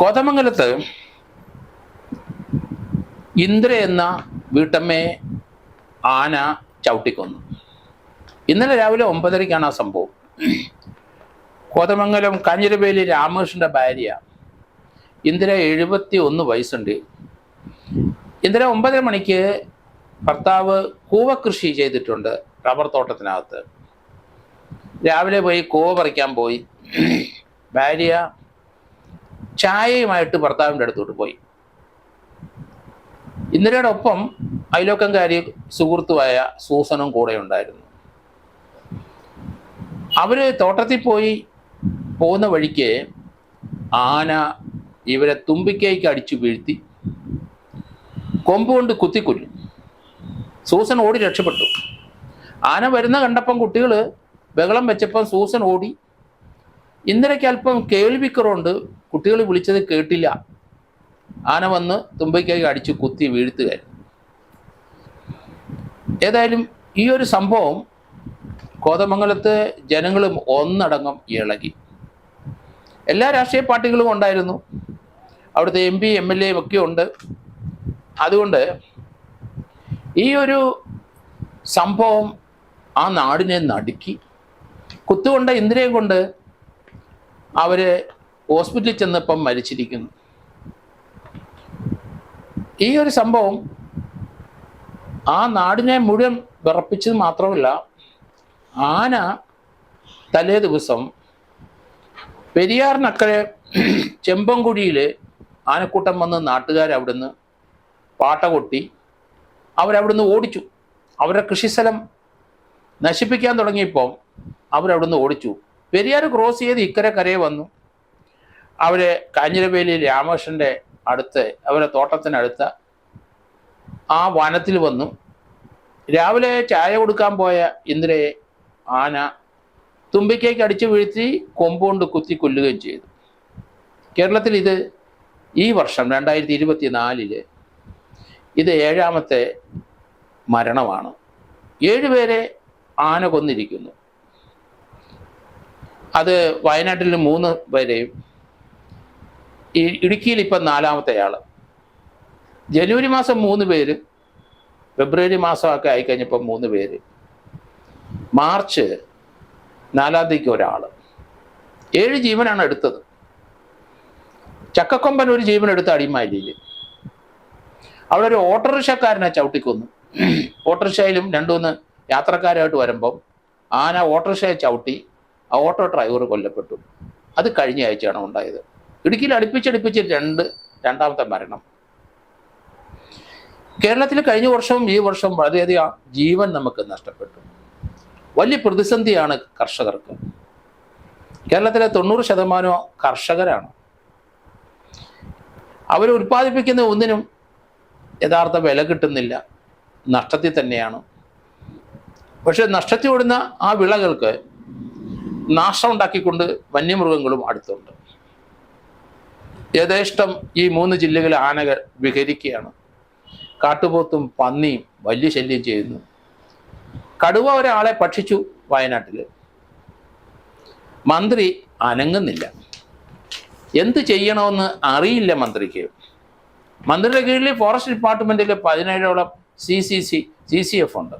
കോതമംഗലത്ത് ഇന്ദ്ര എന്ന വീട്ടമ്മയെ ആന ചവിട്ടിക്കൊന്നു. ഇന്നലെ രാവിലെ ഒമ്പതരയ്ക്കാണ് ആ സംഭവം. കോതമംഗലം കാഞ്ഞിരവേലി രാമകൃഷ്ണന്റെ ഭാര്യ. ഇന്ദിര എഴുപത്തി ഒന്ന് വയസ്സുണ്ട്. ഇന്ദിര ഒമ്പതര മണിക്ക് ഭർത്താവ് കൂവ കൃഷി ചെയ്തിട്ടുണ്ട് റബ്ബർ തോട്ടത്തിനകത്ത്. രാവിലെ പോയി കൂവ പറിക്കാൻ പോയി. ഭാര്യ ചായയുമായിട്ട് ഭർത്താവിന്റെ അടുത്തോട്ട് പോയി. ഇന്ദിരയുടെ ഒപ്പം അയലോക്കംകാരി സുഹൃത്തുമായ സൂസനും കൂടെ ഉണ്ടായിരുന്നു. അവർ തോട്ടത്തിൽ പോയി പോകുന്ന വഴിക്ക് ആന ഇവരെ തുമ്പിക്കൈക്ക് അടിച്ചു വീഴ്ത്തി കൊമ്പുകൊണ്ട് കൊണ്ട് കുത്തിക്കൊല്ലും. സൂസൻ ഓടി രക്ഷപ്പെട്ടു. ആന വരുന്ന കണ്ടപ്പം കുട്ടികൾ ബഹളം വെച്ചപ്പം സൂസൻ ഓടി. ഇന്ദിരയ്ക്ക് അല്പം കേൾവിക്കുറവുണ്ട്. കുട്ടികൾ വിളിച്ചത് കേട്ടില്ല. ആന വന്ന് തുമ്പയ്ക്കായി അടിച്ച് കുത്തി വീഴ്ത്തുകയായിരുന്നു. ഏതായാലും ഈ ഒരു സംഭവം കോതമംഗലത്തെ ജനങ്ങളും ഒന്നടങ്കം ഇളകി. എല്ലാ രാഷ്ട്രീയ പാർട്ടികളും ഉണ്ടായിരുന്നു. അവിടുത്തെ M P M L A ഒക്കെ ഉണ്ട്. അതുകൊണ്ട് ഈ ഒരു സംഭവം ആ നാടിനെ നടുക്കി. കുത്തുകൊണ്ട ഇന്ദിരയെ കൊണ്ട് അവർ ഹോസ്പിറ്റലിൽ ചെന്നപ്പം മരിച്ചിരിക്കുന്നു. ഈ ഒരു സംഭവം ആ നാടിനെ മുഴുവൻ വിറപ്പിച്ചത് മാത്രമല്ല ആന തലേ ദിവസം പെരിയാറിനക്കരെ ചെമ്പൻകുഴിയിൽ ആനക്കൂട്ടം വന്ന് നാട്ടുകാർ അവിടുന്ന് പാട്ട കൊട്ടി അവരവിടുന്ന് ഓടിച്ചു. അവരുടെ കൃഷിസ്ഥലം നശിപ്പിക്കാൻ തുടങ്ങിയപ്പോൾ അവരവിടുന്ന് ഓടിച്ചു. പെരിയാർ ക്രോസ് ചെയ്ത് ഇക്കരെ കരയെ വന്നു. അവർ കാഞ്ഞിരവേലി രാമകൃഷ്ണന്റെ അടുത്ത് അവരുടെ തോട്ടത്തിനടുത്ത ആ വനത്തിൽ വന്നു. രാവിലെ ചായ കൊടുക്കാൻ പോയ ഇന്ദ്രയെ ആന തുമ്പിക്കേക്ക് അടിച്ചു വീഴ്ത്തി കൊമ്പുകൊണ്ട് കുത്തി കൊല്ലുകയും ചെയ്തു. കേരളത്തിൽ ഇത് ഈ വർഷം രണ്ടായിരത്തി ഇരുപത്തി നാലിൽ ഇത് ഏഴാമത്തെ മരണമാണ്. ഏഴുപേരെ ആന കൊന്നിരിക്കുന്നു. അത് വയനാട്ടിൽ മൂന്ന് പേരെയും ഇടുക്കിയിൽ ഇപ്പം നാലാമത്തെ ആൾ ജനുവരി മാസം മൂന്ന് പേര് ഫെബ്രുവരി മാസമൊക്കെ ആയിക്കഴിഞ്ഞപ്പോൾ മൂന്ന് പേര്. മാർച്ച് നാലാം തീയതിക്ക് ഒരാൾ ഏഴ് ജീവനാണ് എടുത്തത്. ചക്കക്കൊമ്പൻ ഒരു ജീവൻ എടുത്ത അടിമാലിയിൽ അവിടെ ഒരു ഓട്ടോറിക്ഷക്കാരനെ ചവിട്ടിക്കൊന്നു. ഓട്ടോറിക്ഷയിലും രണ്ടുമൂന്ന് യാത്രക്കാരായിട്ട് വരുമ്പം ആന ഓട്ടോറിക്ഷയെ ചവിട്ടി ആ ഓട്ടോ ഡ്രൈവർ കൊല്ലപ്പെട്ടു. അത് കഴിഞ്ഞ ആഴ്ചയാണ് ഉണ്ടായത്. ഇടുക്കിയിൽ അടുപ്പിച്ചടുപ്പിച്ച് രണ്ട് രണ്ടാമത്തെ മരണം. കേരളത്തിൽ കഴിഞ്ഞ വർഷവും ഈ വർഷവും വളരെയധികം ജീവൻ നമുക്ക് നഷ്ടപ്പെട്ടു. വലിയ പ്രതിസന്ധിയാണ് കർഷകർക്ക്. കേരളത്തിലെ തൊണ്ണൂറ് ശതമാനം കർഷകരാണ്. അവർ ഉൽപ്പാദിപ്പിക്കുന്ന ഒന്നിനും യഥാർത്ഥ വില കിട്ടുന്നില്ല. നഷ്ടത്തിൽ തന്നെയാണ്. പക്ഷെ നഷ്ടത്തിൽ ഓടുന്ന ആ വിളകൾക്ക് നാശം ഉണ്ടാക്കിക്കൊണ്ട് വന്യമൃഗങ്ങളും അടുത്തുണ്ട്. യഥേഷ്ടം ഈ മൂന്ന് ജില്ലകളിൽ ആനകൾ വിഹരിക്കുകയാണ്. കാട്ടുപോത്തും പന്നിയും വലിയ ശല്യം ചെയ്യുന്നു. കടുവ ഒരാളെ ഭക്ഷിച്ചു വയനാട്ടിൽ മന്ത്രി അനങ്ങുന്നില്ല. എന്ത് ചെയ്യണമെന്ന് അറിയില്ല മന്ത്രിക്ക്. മന്ത്രിയുടെ കീഴിൽ ഫോറസ്റ്റ് ഡിപ്പാർട്ട്മെന്റിൽ പതിനേഴോളം C C C C C F ഉണ്ട്.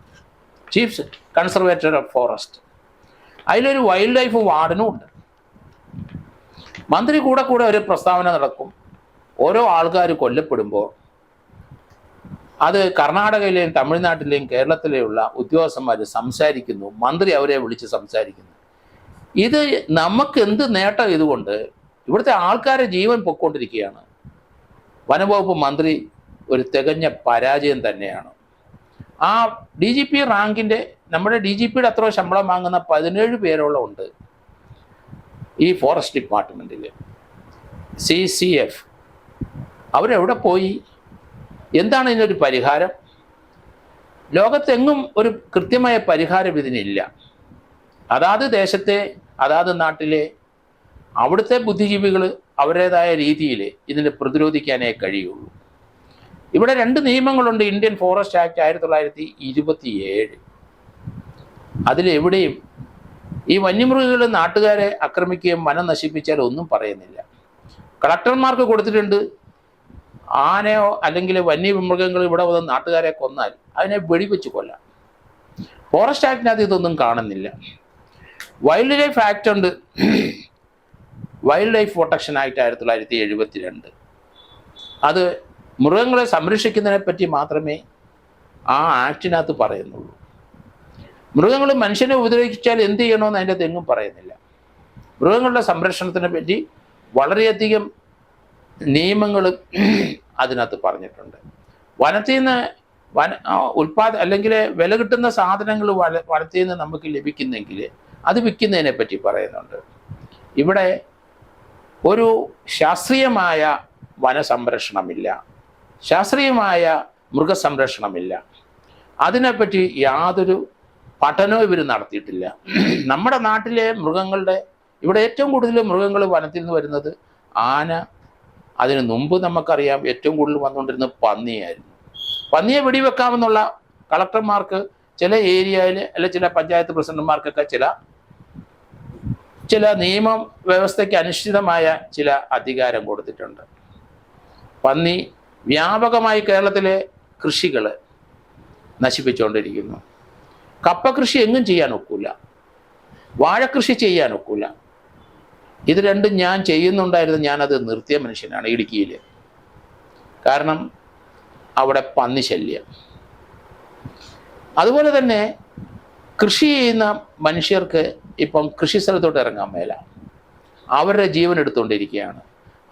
Chief conservator of forest. അതിലൊരു വൈൽഡ് ലൈഫ് വാർഡനും ഉണ്ട്. മന്ത്രി കൂടെ കൂടെ ഒരു പ്രസ്താവന നടക്കും. ഓരോ ആൾക്കാർ കൊല്ലപ്പെടുമ്പോൾ അത് കർണാടകയിലെയും തമിഴ്നാട്ടിലെയും കേരളത്തിലെയുള്ള ഉദ്യോഗസ്ഥന്മാർ സംസാരിക്കുന്നു. മന്ത്രി അവരെ വിളിച്ച് സംസാരിക്കുന്നു. ഇത് നമുക്ക് എന്ത് നേട്ടം ഇതുകൊണ്ട്? ഇവിടുത്തെ ആൾക്കാരെ ജീവൻ പൊക്കോണ്ടിരിക്കുകയാണ്. വനംവകുപ്പ് മന്ത്രി ഒരു തികഞ്ഞ പരാജയം തന്നെയാണ്. ആ ഡി ജി പി റാങ്കിന്റെ നമ്മുടെ ഡി ജി പിയുടെ അത്ര ശമ്പളം വാങ്ങുന്ന പതിനേഴ് പേരോളം ഉണ്ട്. ഈ ഫോറസ്റ്റ് ഡിപ്പാർട്ട്മെന്റിൽ സി സി എഫ് അവരെവിടെ പോയി? എന്താണ് ഇതിനൊരു പരിഹാരം? ലോകത്തെങ്ങും ഒരു കൃത്യമായ പരിഹാരം ഇതിനില്ല. അതാത് ദേശത്തെ അതാത് നാട്ടിലെ അവിടുത്തെ ബുദ്ധിജീവികൾ അവരുടേതായ രീതിയിൽ ഇതിനെ പ്രതിരോധിക്കാനേ കഴിയുള്ളൂ. ഇവിടെ രണ്ട് നിയമങ്ങളുണ്ട് ഇന്ത്യൻ ഫോറസ്റ്റ് ആക്ട് ആയിരത്തി തൊള്ളായിരത്തി ഇരുപത്തിയേഴ്. അതിലെവിടെയും ഈ വന്യമൃഗങ്ങൾ നാട്ടുകാരെ ആക്രമിക്കുകയും വനം നശിപ്പിച്ചാൽ ഒന്നും പറയുന്നില്ല. കളക്ടർമാർക്ക് കൊടുത്തിട്ടുണ്ട് ആനയോ അല്ലെങ്കിൽ വന്യമൃഗങ്ങൾ ഇവിടെ വന്ന് നാട്ടുകാരെ കൊന്നാൽ അതിനെ വെടിവെച്ച് കൊല്ലാം. ഫോറസ്റ്റ് ആക്ടിനകത്ത് ഇതൊന്നും കാണുന്നില്ല. വൈൽഡ് ലൈഫ് ആക്ട് ഉണ്ട്. വൈൽഡ് ലൈഫ് പ്രൊട്ടക്ഷൻ ആക്ട് ആയിരത്തി തൊള്ളായിരത്തി എഴുപത്തി രണ്ട് അത് മൃഗങ്ങളെ സംരക്ഷിക്കുന്നതിനെ പറ്റി മാത്രമേ ആ ആക്ടിനകത്ത് പറയുന്നുള്ളൂ. മൃഗങ്ങൾ മനുഷ്യനെ ഉപദ്രവിച്ചാൽ എന്ത് ചെയ്യണമെന്ന് അതിന്റെ തെങ്ങും പറയുന്നില്ല. മൃഗങ്ങളുടെ സംരക്ഷണത്തിനെ പറ്റി വളരെയധികം നിയമങ്ങൾ അതിനകത്ത് പറഞ്ഞിട്ടുണ്ട്. വനത്തിൽ നിന്ന് വന ഉൽപാദ അല്ലെങ്കിൽ വില കിട്ടുന്ന സാധനങ്ങൾ വള വനത്തിൽ നിന്ന് നമുക്ക് ലഭിക്കുന്നെങ്കിൽ അത് വിൽക്കുന്നതിനെ പറ്റി പറയുന്നുണ്ട്. ഇവിടെ ഒരു ശാസ്ത്രീയമായ വനസംരക്ഷണമില്ല. ശാസ്ത്രീയമായ മൃഗസംരക്ഷണമില്ല. അതിനെപ്പറ്റി യാതൊരു പഠനവും ഇവർ നടത്തിയിട്ടില്ല. നമ്മുടെ നാട്ടിലെ മൃഗങ്ങളുടെ ഇവിടെ ഏറ്റവും കൂടുതൽ മൃഗങ്ങൾ വനത്തിൽ നിന്ന് വരുന്നത് ആന അതിന് മുമ്പ് നമുക്കറിയാം ഏറ്റവും കൂടുതൽ വന്നുകൊണ്ടിരുന്നത് പന്നിയായിരുന്നു. പന്നിയെ വെടിവെക്കാമെന്നുള്ള കളക്ടർമാർക്ക് ചില ഏരിയയിൽ അല്ലെ ചില പഞ്ചായത്ത് പ്രസിഡന്റുമാർക്കൊക്കെ ചില ചില നിയമ വ്യവസ്ഥയ്ക്ക് അനുഷ്ഠിതമായ ചില അധികാരം കൊടുത്തിട്ടുണ്ട്. പന്നി വ്യാപകമായി കേരളത്തിലെ കൃഷികൾ നശിപ്പിച്ചുകൊണ്ടിരിക്കുന്നു. കപ്പ കൃഷി എങ്ങും ചെയ്യാൻ ഒക്കില്ല വാഴക്കൃഷി ചെയ്യാൻ ഒക്കില്ല ഇത് രണ്ടും ഞാൻ ചെയ്യുന്നുണ്ടായിരുന്നു ഞാനത് നിർത്തിയ മനുഷ്യനാണ് ഇടുക്കിയിൽ കാരണം അവിടെ പന്നി ശല്യം. അതുപോലെ തന്നെ കൃഷി ചെയ്യുന്ന മനുഷ്യർക്ക് ഇപ്പം കൃഷി സ്ഥലത്തോട്ട് ഇറങ്ങാൻ മേല. അവരുടെ ജീവൻ എടുത്തുകൊണ്ടിരിക്കുകയാണ്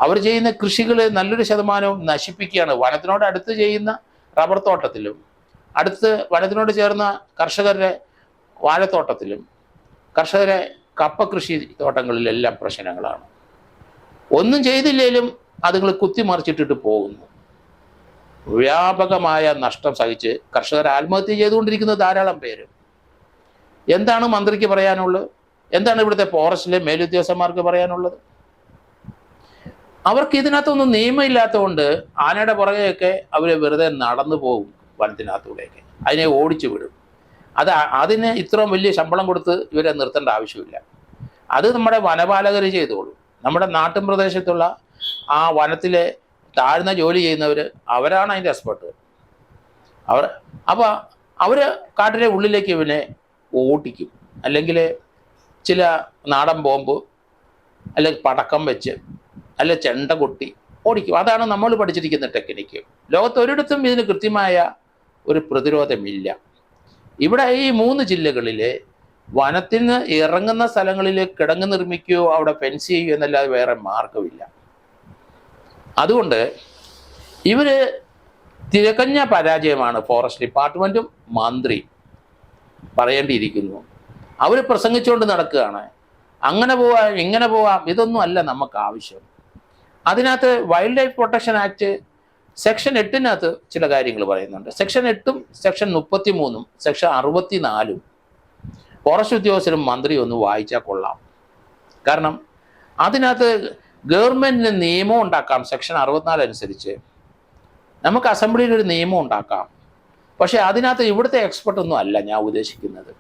അവർ ചെയ്യുന്ന കൃഷികൾ നല്ലൊരു ശതമാനവും നശിപ്പിക്കുകയാണ്. വനത്തിനോട് അടുത്ത് ചെയ്യുന്ന റബ്ബർ തോട്ടത്തിലും അടുത്ത് വനത്തിനോട് ചേർന്ന കർഷകരുടെ വാഴത്തോട്ടത്തിലും കർഷകരെ കപ്പ കൃഷി തോട്ടങ്ങളിലെല്ലാം പ്രശ്നങ്ങളാണ്. ഒന്നും ചെയ്തില്ലെങ്കിലും അതുങ്ങൾ കുത്തിമറിച്ചിട്ടിട്ട് പോകുന്നു. വ്യാപകമായ നഷ്ടം സഹിച്ച് കർഷകർ ആത്മഹത്യ ചെയ്തുകൊണ്ടിരിക്കുന്ന ധാരാളം പേര്. എന്താണ് മന്ത്രിക്ക് പറയാനുള്ളത്? എന്താണ് ഇവിടുത്തെ ഫോറസ്റ്റിലെ മേലുദ്യോഗസ്ഥന്മാർക്ക് പറയാനുള്ളത്? അവർക്ക് ഇതിനകത്തൊന്നും നിയമമില്ലാത്തതുകൊണ്ട് ആനയുടെ പുറകെയൊക്കെ അവർ വെറുതെ നടന്നു പോകും. വനത്തിനകത്തൂടെയൊക്കെ. അതിനെ ഓടിച്ചു വിടും. അത് അതിന് ഇത്രയും വലിയ ശമ്പളം കൊടുത്ത് ഇവരെ നിർത്തേണ്ട ആവശ്യമില്ല. അത് നമ്മുടെ വനപാലകർ ചെയ്തോളൂ. നമ്മുടെ നാട്ടിൻ പ്രദേശത്തുള്ള ആ വനത്തിലെ താഴ്ന്ന ജോലി ചെയ്യുന്നവർ അവരാണ് അതിന്റെ എക്സ്പെർട്ട്. അവർ അപ്പോൾ അവർ കാട്ടിലെ ഉള്ളിലേക്ക് ഇവനെ ഓട്ടിക്കും. അല്ലെങ്കിൽ ചില നാടൻ ബോംബ് അല്ലെങ്കിൽ പടക്കം വെച്ച് അല്ലെ ചെണ്ട കൊട്ടി ഓടിക്കും. അതാണ് നമ്മൾ പഠിച്ചിരിക്കുന്ന ടെക്നിക്ക്. ലോകത്ത് ഒരിടത്തും ഇതിന് കൃത്യമായ ഒരു പ്രതിരോധമില്ല. ഇവിടെ ഈ മൂന്ന് ജില്ലകളിൽ വനത്തിൽ നിന്ന് ഇറങ്ങുന്ന സ്ഥലങ്ങളിൽ കിടങ്ങ് നിർമ്മിക്കുകയോ അവിടെ ഫെൻസ് ചെയ്യുകയോ എന്നല്ലാതെ വേറെ മാർഗമില്ല അതുകൊണ്ട് ഇവർ തികഞ്ഞ പരാജയമാണ് ഫോറസ്റ്റ് ഡിപ്പാർട്ട്മെന്റും മന്ത്രി പറയേണ്ടിയിരിക്കുന്നു. അവർ പ്രസംഗിച്ചുകൊണ്ട് നടക്കുകയാണ്. അങ്ങനെ പോവാം ഇങ്ങനെ പോവാം ഇതൊന്നും അല്ല നമുക്ക് ആവശ്യം. അതിനകത്ത് wild life protection act section എട്ടിനകത്ത് ചില കാര്യങ്ങൾ പറയുന്നുണ്ട്. സെക്ഷൻ എട്ടും സെക്ഷൻ മുപ്പത്തി മൂന്നും സെക്ഷൻ അറുപത്തി നാലും ഫോറസ്റ്റ് ഉദ്യോഗസ്ഥരും മന്ത്രി ഒന്ന് വായിച്ചാൽ കൊള്ളാം. കാരണം അതിനകത്ത് ഗവൺമെന്റിന് നിയമം ഉണ്ടാക്കാം. സെക്ഷൻ അറുപത്തിനാല് അനുസരിച്ച് നമുക്ക് അസംബ്ലിയിൽ ഒരു നിയമം ഉണ്ടാക്കാം. പക്ഷേ അതിനകത്ത് ഇവിടുത്തെ എക്സ്പെർട്ട് ഒന്നും അല്ല ഞാൻ ഉദ്ദേശിക്കുന്നത്.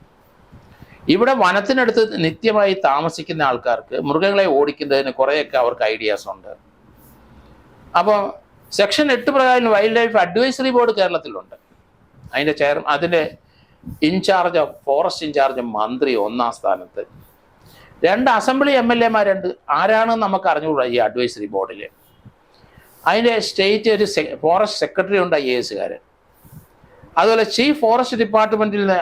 ഇവിടെ വനത്തിനടുത്ത് നിത്യമായി താമസിക്കുന്ന ആൾക്കാർക്ക് മൃഗങ്ങളെ ഓടിക്കുന്നതിന് കുറേയൊക്കെ അവർക്ക് ഐഡിയാസ് ഉണ്ട്. അപ്പോൾ സെക്ഷൻ എട്ട് പ്രകാരം വൈൽഡ് ലൈഫ് അഡ്വൈസറി ബോർഡ് കേരളത്തിലുണ്ട് അതിന്റെ ചെയർ അതിന്റെ ഇൻചാർജ് ഫോറസ്റ്റ് ഇൻചാർജ് മന്ത്രി ഒന്നാം സ്ഥാനത്ത്. രണ്ട് അസംബ്ലി എം എൽ എമാരുണ്ട് ആരാണെന്ന് നമുക്ക് അറിഞ്ഞുകൂടാ ഈ അഡ്വൈസറി ബോർഡിൽ അതിന്റെ സ്റ്റേറ്റ് ഒരു ഫോറസ്റ്റ് സെക്രട്ടറി ഉണ്ട് ഐ എ എസുകാരൻ അതുപോലെ ചീഫ് ഫോറസ്റ്റ് ഡിപ്പാർട്ട്മെന്റിൽ നിന്ന്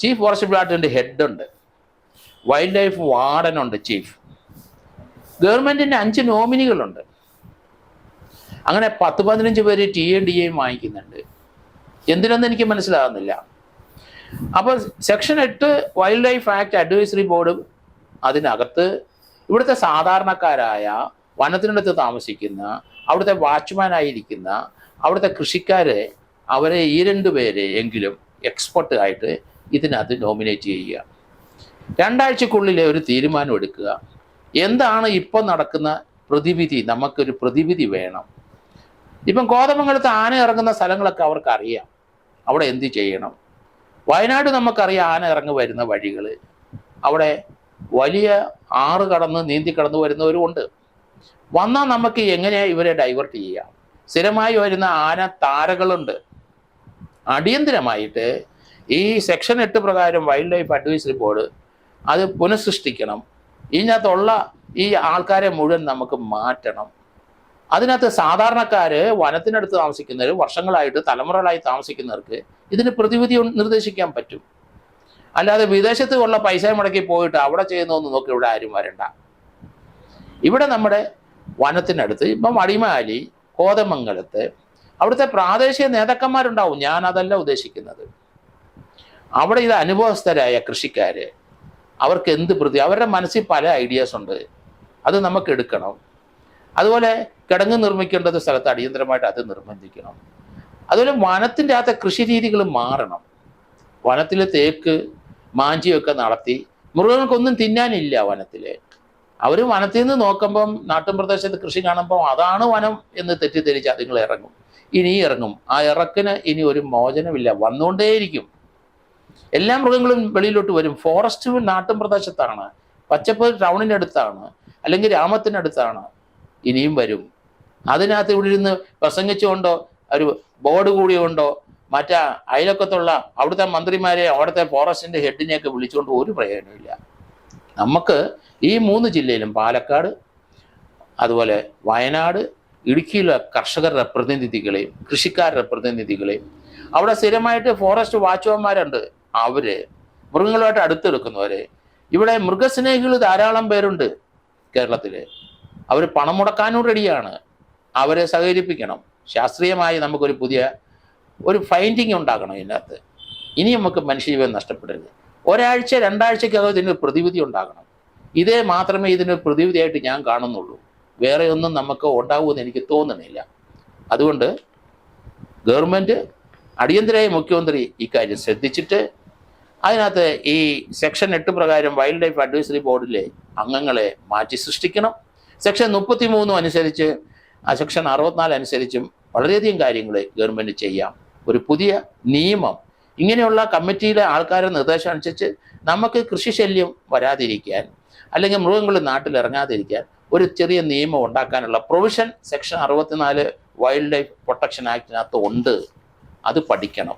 ചീഫ് ഫോറസ്റ്റ് ഡിപ്പാർട്ട്മെന്റ് ഹെഡ് ഉണ്ട്. വൈൽഡ് ലൈഫ് വാർഡൻ ഉണ്ട് ചീഫ് ഗവൺമെന്റിന്റെ അഞ്ച് നോമിനികളുണ്ട് അങ്ങനെ പത്ത് പതിനഞ്ച് പേര് ടി എൻ ഡി എയും വാങ്ങിക്കുന്നുണ്ട്. എന്തിനെന്ന് എനിക്ക് മനസ്സിലാകുന്നില്ല അപ്പോൾ സെക്ഷൻ എട്ട് wild life act advisory board അതിനകത്ത് ഇവിടുത്തെ സാധാരണക്കാരായ വനത്തിനടുത്ത് താമസിക്കുന്ന അവിടുത്തെ വാച്ച്മാനായിരിക്കുന്ന അവിടുത്തെ കൃഷിക്കാരെ അവരെ ഈ രണ്ട് പേരെ എങ്കിലും എക്സ്പെർട്ട് ആയിട്ട് ഇതിനകത്ത് നോമിനേറ്റ് ചെയ്യുക. രണ്ടാഴ്ചക്കുള്ളിൽ ഒരു തീരുമാനം എടുക്കുക. എന്താണ് ഇപ്പം നടക്കുന്ന പ്രതിവിധി? നമുക്കൊരു പ്രതിവിധി വേണം. ഇപ്പം കോതമംഗലത്ത് ആന ഇറങ്ങുന്ന സ്ഥലങ്ങളൊക്കെ അവർക്ക് അറിയാം അവിടെ എന്ത് ചെയ്യണം? വയനാട് നമുക്കറിയാം ആന ഇറങ്ങി വരുന്ന വഴികൾ അവിടെ വലിയ ആറ് കടന്ന് നീന്തി കടന്നു വരുന്നവരും ഉണ്ട്. വന്നാൽ നമുക്ക് എങ്ങനെ ഇവരെ ഡൈവേർട്ട് ചെയ്യാം? സ്ഥിരമായി വരുന്ന ആന താരകളുണ്ട്. അടിയന്തിരമായിട്ട് ഈ സെക്ഷൻ എട്ട് പ്രകാരം വൈൽഡ് ലൈഫ് അഡ്വൈസറി ബോർഡ് അത് പുനഃസൃഷ്ടിക്കണം. ഇതിനകത്തുള്ള ഈ ആൾക്കാരെ മുഴുവൻ നമുക്ക് മാറ്റണം. അതിനകത്ത് സാധാരണക്കാര് വനത്തിനടുത്ത് താമസിക്കുന്നവർ വർഷങ്ങളായിട്ട് തലമുറകളായി താമസിക്കുന്നവർക്ക് ഇതിന് പ്രതിവിധി നിർദ്ദേശിക്കാൻ പറ്റും. അല്ലാതെ വിദേശത്ത് ഉള്ള പൈസ മുടക്കി പോയിട്ട് അവിടെ ചെയ്യുന്നതെന്ന് നോക്കി ഇവിടെ ആരും വരണ്ട. ഇവിടെ നമ്മുടെ വനത്തിനടുത്ത് ഇപ്പം അടിമാലി കോതമംഗലത്ത് അവിടുത്തെ പ്രാദേശിക നേതാക്കന്മാരുണ്ടാവും. ഞാൻ അതല്ല ഉദ്ദേശിക്കുന്നത്. അവിടെ ഇത് അനുഭവസ്ഥരായ കൃഷിക്കാര് അവർക്ക് എന്ത് പ്രതി അവരുടെ മനസ്സിൽ പല ഐഡിയാസ് ഉണ്ട്. അത് നമുക്ക് എടുക്കണം. അതുപോലെ കിടങ്ങ് നിർമ്മിക്കേണ്ടത് സ്ഥലത്ത് അടിയന്തരമായിട്ട് അത് നിർബന്ധിക്കണം. അതുപോലെ വനത്തിന്റെ അകത്തെ കൃഷി രീതികൾ മാറണം. വനത്തിൽ തേക്ക് മാഞ്ചിയൊക്കെ നടത്തി മൃഗങ്ങൾക്കൊന്നും തിന്നാനില്ല വനത്തിൽ അവർ വനത്തിൽ നിന്ന് നോക്കുമ്പം നാട്ടിൻ പ്രദേശത്ത് കൃഷി കാണുമ്പോൾ അതാണ് വനം എന്ന് തെറ്റിദ്ധരിച്ച് അതുങ്ങൾ ഇറങ്ങും. ഇനി ഇറങ്ങും. ആ ഇറക്കിന് ഇനി ഒരു മോചനമില്ല. വന്നുകൊണ്ടേയിരിക്കും. എല്ലാ മൃഗങ്ങളും വെളിയിലോട്ട് വരും. ഫോറസ്റ്റ് നാട്ടിൻ പ്രദേശത്താണ്. പച്ചപ്പ് ടൗണിനടുത്താണ്. അല്ലെങ്കിൽ ഗ്രാമത്തിനടുത്താണ്. ഇനിയും വരും. അതിനകത്ത് ഇവിടെ ഇരുന്ന് പ്രസംഗിച്ചുകൊണ്ടോ ഒരു ബോർഡ് കൂടിയുകൊണ്ടോ മറ്റേ അയലക്കത്തുള്ള അവിടുത്തെ മന്ത്രിമാരെ അവിടുത്തെ ഫോറസ്റ്റിന്റെ ഹെഡിനെയൊക്കെ വിളിച്ചുകൊണ്ട് ഒരു പ്രയോജനമില്ല നമുക്ക് ഈ മൂന്ന് ജില്ലയിലും പാലക്കാട് അതുപോലെ വയനാട് ഇടുക്കിയിലെ കർഷകരുടെ പ്രതിനിധികളെയും കൃഷിക്കാരുടെ പ്രതിനിധികളെയും അവിടെ സ്ഥിരമായിട്ട് ഫോറസ്റ്റ് വാച്ച്മാരുണ്ട് അവർ മൃഗങ്ങളുമായിട്ട് അടുത്തെടുക്കുന്നവരെ. ഇവിടെ മൃഗസ്നേഹികൾ ധാരാളം പേരുണ്ട് കേരളത്തിൽ അവർ പണം മുടക്കാനും റെഡിയാണ് അവരെ സഹകരിപ്പിക്കണം. ശാസ്ത്രീയമായി നമുക്കൊരു പുതിയ ഒരു ഫൈൻഡിങ് ഉണ്ടാക്കണം ഇതിനകത്ത്. ഇനി നമുക്ക് മനുഷ്യജീവൻ നഷ്ടപ്പെടരുത്. ഒരാഴ്ച രണ്ടാഴ്ചക്കകം ഇതിനൊരു പ്രതിവിധി ഉണ്ടാകണം. ഇതേ മാത്രമേ ഇതിനൊരു പ്രതിവിധിയായിട്ട് ഞാൻ കാണുന്നുള്ളൂ. വേറെ ഒന്നും നമുക്ക് ഉണ്ടാവുമെന്ന് എനിക്ക് തോന്നണില്ല. അതുകൊണ്ട് ഗവൺമെന്റ് അടിയന്തരമായി മുഖ്യമന്ത്രി ഇക്കാര്യം ശ്രദ്ധിച്ചിട്ട് അതിനകത്ത് ഈ സെക്ഷൻ എട്ട് പ്രകാരം വൈൽഡ് ലൈഫ് അഡ്വൈസറി ബോർഡിലെ അംഗങ്ങളെ മാറ്റി സൃഷ്ടിക്കണം. സെക്ഷൻ മുപ്പത്തി മൂന്നും അനുസരിച്ച് ആ സെക്ഷൻ അറുപത്തിനാല് അനുസരിച്ചും വളരെയധികം കാര്യങ്ങൾ ഗവൺമെന്റ് ചെയ്യാം. ഒരു പുതിയ നിയമം. ഇങ്ങനെയുള്ള കമ്മിറ്റിയിലെ ആൾക്കാരുടെ നിർദ്ദേശം അനുസരിച്ച് നമുക്ക് കൃഷിശല്യം വരാതിരിക്കാൻ അല്ലെങ്കിൽ മൃഗങ്ങൾ നാട്ടിൽ ഇറങ്ങാതിരിക്കാൻ ഒരു ചെറിയ നിയമം ഉണ്ടാക്കാനുള്ള പ്രൊവിഷൻ സെക്ഷൻ അറുപത്തിനാല് വൈൽഡ് ലൈഫ് പ്രൊട്ടക്ഷൻ ആക്ടിനകത്ത് ഉണ്ട്. അത് പഠിക്കണം.